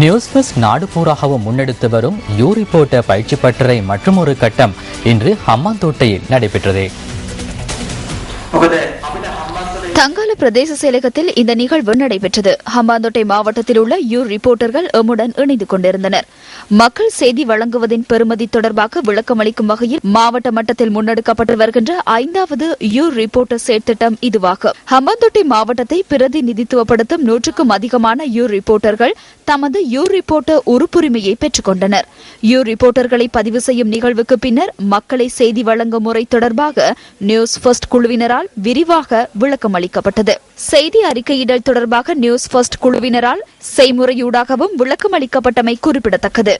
News first நாடு பூராகவும் முன்னெடுத்து வரும் யூ ரிப்போர்ட்டர் பயிற்சி பட்டறை மற்றும் ஒரு கட்டம் இன்று ஹம்மாந்தோட்டையில் நடைபெற்றது. தங்கால பிரதேச செயலகத்தில் இந்த நிகழ்வு நடைபெற்றது. ஹம்பாந்தோட்டை மாவட்டத்தில் உள்ள யூர் ரிப்போர்ட்டர்கள் எம்முடன் இணைந்து கொண்டிருந்தனர். மக்கள் செய்தி வழங்குவதின் பெருமதி தொடர்பாக விளக்கமளிக்கும் வகையில் மாவட்ட மட்டத்தில் முன்னெடுக்கப்பட்டு வருகின்ற ஐந்தாவது யூர் ரிப்போர்ட்டர் செயற்திட்டம் இதுவாகும் ஹம்பாந்தோட்டை மாவட்டத்தை பிரதிநிதித்துவப்படுத்தும் நூற்றுக்கும் அதிகமான யூர் ரிப்போர்ட்டர்கள் தமது யூர் ரிப்போர்ட்டர் உறுப்புரிமையை பெற்றுக் கொண்டனர். யூர் ரிப்போர்ட்டர்களை பதிவு செய்யும் நிகழ்வுக்கு பின்னர் மக்களை செய்தி வழங்கும் முறை தொடர்பாக நியூஸ் ஃபர்ஸ்ட் குழுவினரால் விரிவாக விளக்கம் அளிக்கப்பட்டது செய்தி அறிக்கையிடல் தொடர்பாக நியூஸ் ஃபர்ஸ்ட் குழுவினரால் செய்முறையூடாகவும் விளக்கம் அளிக்கப்பட்டமை குறிப்பிடத்தக்கது.